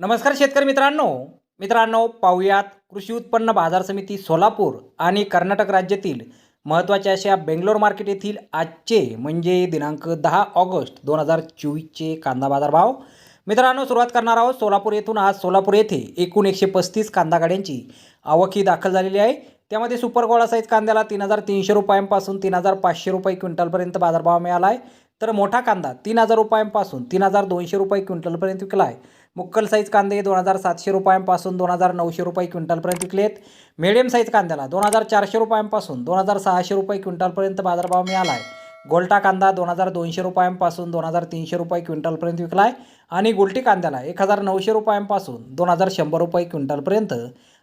नमस्कार शेतकरी मित्रांनो. मित्रांनो पाहुयात कृषी उत्पन्न बाजार समिती सोलापूर आणि कर्नाटक राज्यातील महत्त्वाच्या अशा बेंगलोर मार्केट येथील आजचे म्हणजे दिनांक दहा ऑगस्ट दोन हजार चोवीसचे कांदा बाजार भाव. मित्रांनो सुरुवात करणार आहोत सोलापूर येथून. आज सोलापूर येथे एकूण एकशे पस्तीस कांदा गाड्यांची आवक ही दाखल झालेली आहे. त्यामध्ये सुपर गोळा साईज कांद्याला तीन हजार तीनशे रुपयांपासून तीन हजार पाचशे रुपये क्विंटलपर्यंत बाजारभाव मिळाला आहे. तर मोठा कांदा तीन हजार रुपयांपासून तीन हजार दोनशे रुपये क्विंटलपर्यंत विकला आहे. मुक्कल साईज कांदे दोन हजार सातशे रुपयांपासून दोन हजार नऊशे रुपये क्विंटलपर्यंत विकलेत. मिडियम साईज कांद्याला दोन हजार चारशे रुपयांपासून दोन हजार सहाशे रुपये क्विंटलपर्यंत बाजारभाव मिळाला आहे. गोलटा कांदा दोन हजार दोनशे रुपयांपासून दोन हजार तीनशे रुपये क्विंटलपर्यंत विकला आहे. आणि गुलटी कांद्याला एक हजार नऊशे रुपयांपासून दोन हजार शंभर रुपये क्विंटलपर्यंत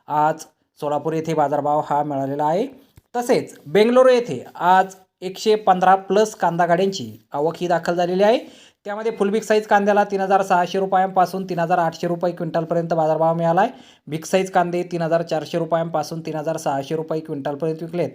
आज सोलापूर येथे बाजारभाव हा मिळालेला आहे. तसेच बेंगलोर येथे आज एकशे पंधरा प्लस कांदा गाड्यांची आवक ही दाखल झालेली आहे. त्यामध्ये फुल बिग साईज कांद्याला तीन हजार सहाशे रुपयांपासून तीन हजार आठशे रुपये क्विंटलपर्यंत बाजारभाव मिळाला आहे बिग साईज कांदे तीन हजार चारशे रुपयांपासून तीन हजार सहाशे रुपये क्विंटलपर्यंत विकलेत.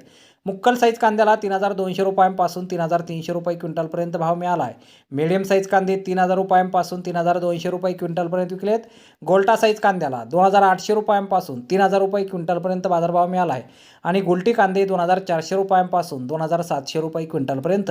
मुक्कल साईज कांद्याला तीन हजार दोनशे रुपयांपासून तीन हजार तीनशे रुपये क्विंटलपर्यंत भाव मिळाला आहे मिडियम साईज कांदे तीन हजार रुपयांपासून तीन हजार दोनशे रुपये क्विंटलपर्यंत विकलेत. गोल्टा साईज कांद्याला दोन हजार आठशे रुपयांपासून तीन हजार रुपये क्विंटलपर्यंत बाजारभाव मिळाला आहे आणि गुलटी कांदे दोन हजार चारशे रुपयांपासून दोन हजार सातशे रुपये क्विंटलपर्यंत